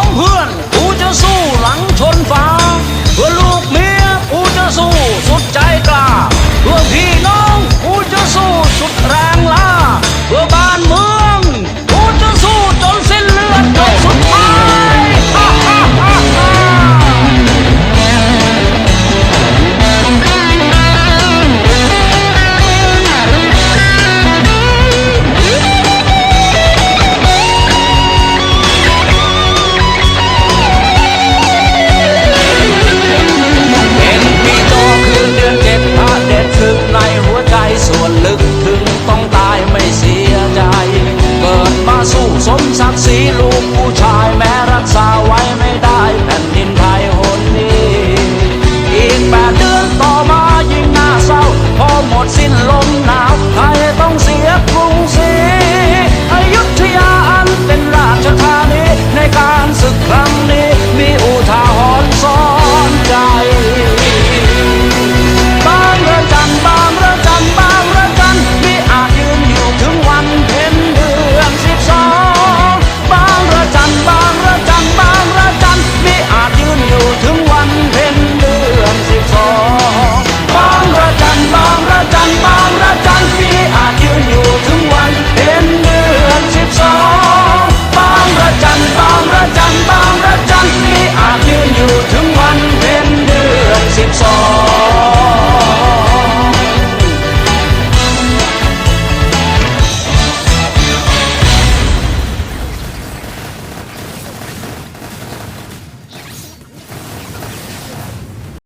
องเพื่อนกูจะสู้หลังชนฟ้า เพื่อลูกเมียกูจะสู้สุดใจกล้าเพื่อพี่น้อง สมศักดิ์ศรี